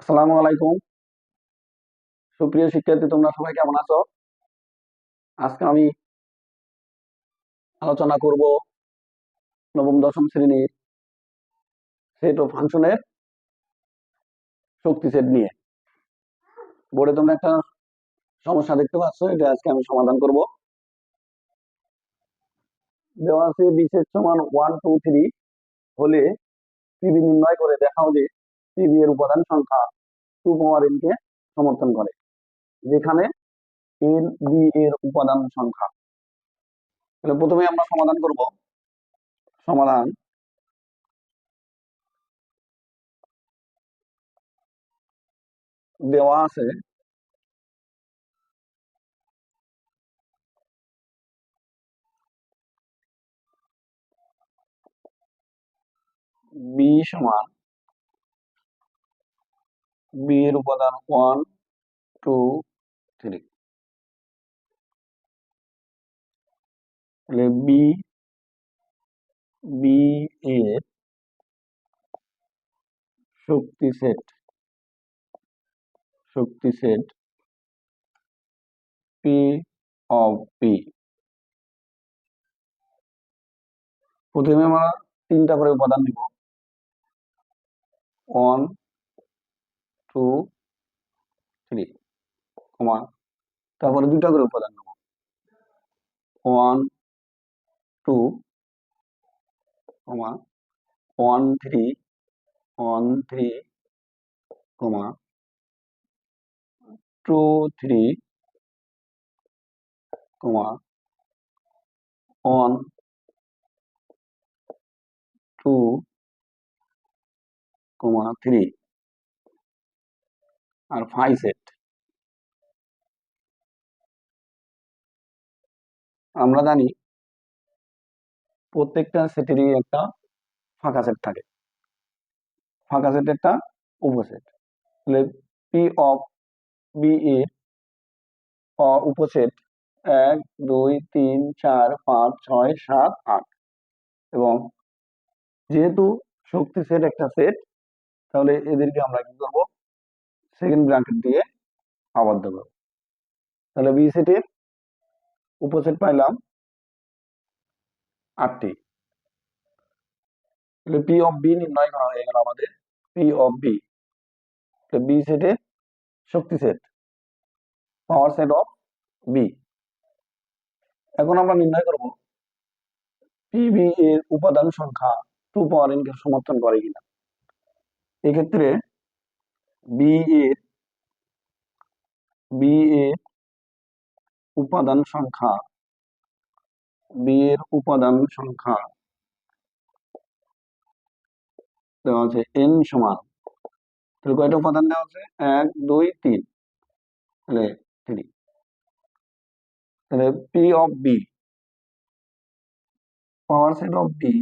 আসসালামু আলাইকুম। সুপ্রিয় শিক্ষার্থী, তোমরা সবাই কেমন আছো? আজকে আমি আলোচনা করব নবম, দশম শ্রেণির সেট ও ফাংশনের শক্তি সেট নিয়ে। বোর্ডে তোমরা একটা সমস্যা দেখতে পাচ্ছ, এটা আজকে আমি সমাধান করব। দেওয়া আছে বিশেষ সমান ওয়ান টু থ্রি হলে পিবি নির্ণয় করে দেখাও যে পিবি এর উপাদান সংখ্যা টু পাওয়ার এন কে সমর্থন করে, যেখানে এন বি এর উপাদান সংখ্যা। তাহলে প্রথমে আমরা সমাধান করব। সমাধান দেওয়া আছে। বি সমান বি এর উপাদান ওয়ান টু থ্রি তাহলে বি বি এর শক্তি সেট শক্তি সেট পি অফ পি প্রথমে আমরা তিনটা করে উপাদান নিব। ওয়ান টু থ্রি কমা তারপরে দুটা করে উপাদান নেব। One, two comma one, three one, three comma two, three comma one, two comma three. আর ফাইভ সেট আমরা জানি প্রত্যেকটা সেটেরই একটা ফাঁকা সেট থাকে। ফাঁকা সেট একটা উপসেট। তাহলে পি অফ বি এর উপসেট এক, দুই, তিন, চার, পাঁচ, ছয়, সাত, আট। এবং যেহেতু শক্তি সেট একটা সেট তাহলে এদেরকে আমরা কি করব? সেকেন্ড ব্র্যাকেট দিয়ে আবদ্ধ করব তাহলে বি সেটের উপসেট পাইলাম আটটি। তাহলে পি অফ বি নির্ণয় করা হয়ে গেল আমাদের পি অফ বি বি সেটের শক্তি set power set of B এখন আমরা নির্ণয় করব পিবি এর উপাদান সংখ্যা টু পাওয়ার এন কে সমর্থন করে কিনা। এক্ষেত্রে বি এর বি উপাদান সংখ্যা। বি এর উপাদান সংখ্যা দেওয়া আছে এন সমান। তাহলে কয়টা উপাদান দেওয়া আছে? এক, দুই, তিন। তাহলে থ্রি। তাহলে P of B. Power set of B.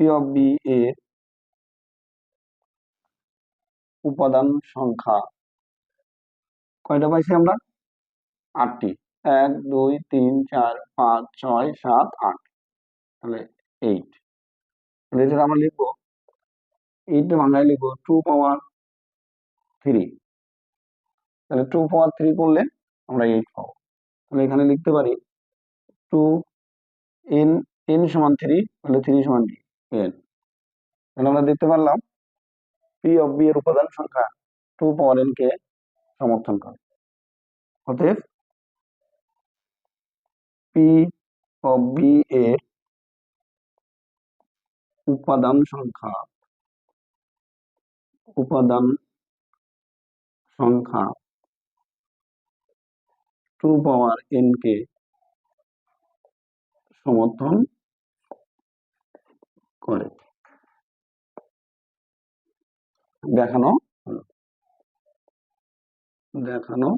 P of B এর উপাদান সংখ্যা। কয়টা পাইছি আমরা? আটটি। এক, দুই, তিন, চার, পাঁচ, ছয়, সাত, আট। তাহলে এইট তাহলে এটা আমরা লিখব এইট বাংলায় লিখব টু পাওয়ার থ্রি তাহলে টু পাওয়ার থ্রি করলে আমরা এইট পাবো। তাহলে এখানে লিখতে পারি টু এন এন সমান থ্রি তাহলে থ্রি সমান এন তাহলে আমরা দেখতে পারলাম পি অফ বি এর উপাদান সংখ্যা টু পাওয়ার এন কে সমর্থন করে। অতএব পি অফ বি এর উপাদান সংখ্যা উপাদান সংখ্যা টু পাওয়ার এন কে সমর্থন করে। দেখানো। হলো দেখানো।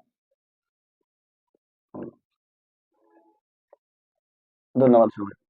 হলো ধন্যবাদ সবাই।